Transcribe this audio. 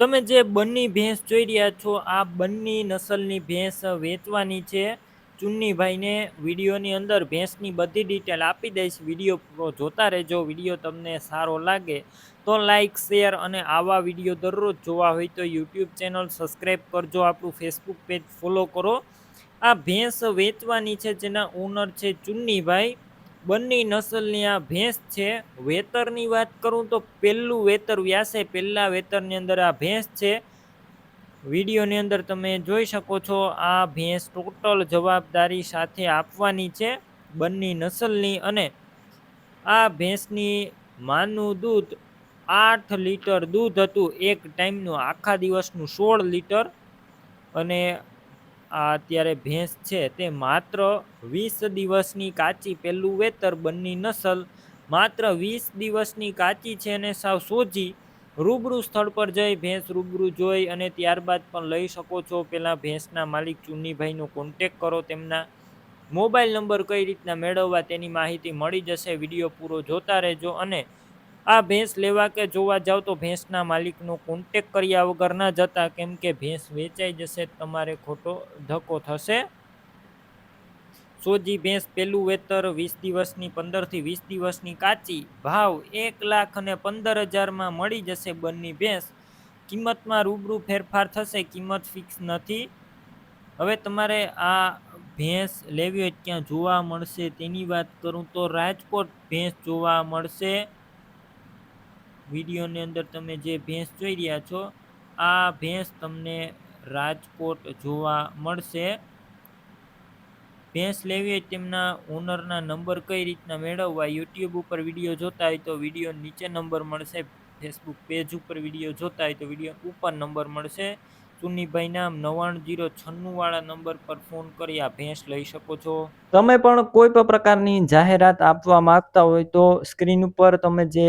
તમે જે બંની ભેંસ જોઈ રહ્યા છો, આ બંની નસલની ભેંસ વેચવાની છે. ચુન્નીભાઈને વિડીયોની અંદર ભેંસની બધી ડિટેલ આપી દઈશ. વીડિયો જોતા રહેજો. વીડિયો તમને સારો લાગે તો લાઇક શેર અને આવા વીડિયો દરરોજ જોવા હોય તો યુટ્યુબ ચેનલ સબસ્ક્રાઈબ કરજો. આપણું ફેસબુક પેજ ફોલો કરો. આ ભેંસ વેચવાની છે, જેના ઓનર છે ચુન્નીભાઈ. બંને નસલની આ ભેંસ છે. વેતરની વાત કરું તો પહેલું વેતર વ્યાસે, પહેલાં વેતરની અંદર આ ભેંસ છે. વિડીયોની અંદર તમે જોઈ શકો છો, આ ભેંસ ટોટલ જવાબદારી સાથે આપવાની છે બંને નસલની અને આ ભેંસની માનું દૂધ આઠ લીટર દૂધ હતું. એક ટાઈમનું આખા દિવસનું સોળ લીટર અને અત્યારે ભેંસ છે તે માત્ર વીસ દિવસની કાચી પહેલું વેતર બંની નસલ, માત્ર વીસ દિવસની કાચી છે અને સાવ સોજી. રૂબરૂ સ્થળ પર જઈ ભેંસ રૂબરૂ જોઈ અને ત્યારબાદ પણ લઈ શકો છો. પહેલાં ભેંસના માલિક ચુન્નીભાઈનો કોન્ટેક કરો, તેમના મોબાઈલ નંબર કઈ રીતના મેળવવા તેની માહિતી મળી જશે. વીડિયો પૂરો જોતા રહેજો અને આ ભેંસ લેવા કે જોવા જાવ તો ભેંસના માલિકનો કોન્ટેક કર્યા વગર ના જતા, કેમ કે ભેંસ વેચાઈ જશે, તમારે ખોટો ધક્કો થશે. સોજી ભેંસ પેલું વેતર વીસ દિવસની, પંદરથી વીસ દિવસની કાચી, ભાવ એક લાખ અને પંદર હજારમાં મળી જશે બંને ભેંસ. કિંમતમાં રૂબરૂ ફેરફાર થશે, કિંમત ફિક્સ નથી. હવે તમારે આ ભેંસ લેવી હોય ક્યાં જોવા મળશે. તેની વાત કરું તો રાજકોટ ભેંસ જોવા મળશે. વિડીયોની અંદર તમે જે ભેંસ જોઈ રહ્યા છો, આ ભેંસ તમને રાજકોટ જોવા મળશે. ભેંસ લેવી હોય તેમના ઓનરના નંબર કઈ રીતના મેળવવા, યુટ્યુબ ઉપર વીડિયો જોતા હોય તો વીડિયો નીચે નંબર મળશે, ફેસબુક પેજ ઉપર વીડિયો જોતા હોય તો વીડિયો ઉપર નંબર મળશે. ચુન્નીભાઈ નામ જીરો છન્નું વાળા નંબર પર ફોન કરી આ ભેંસ લઈ શકો છો. તમે પણ કોઈ પણ પ્રકારની જાહેરાત આપવા માંગતા હોય તો સ્ક્રીન ઉપર તમે જે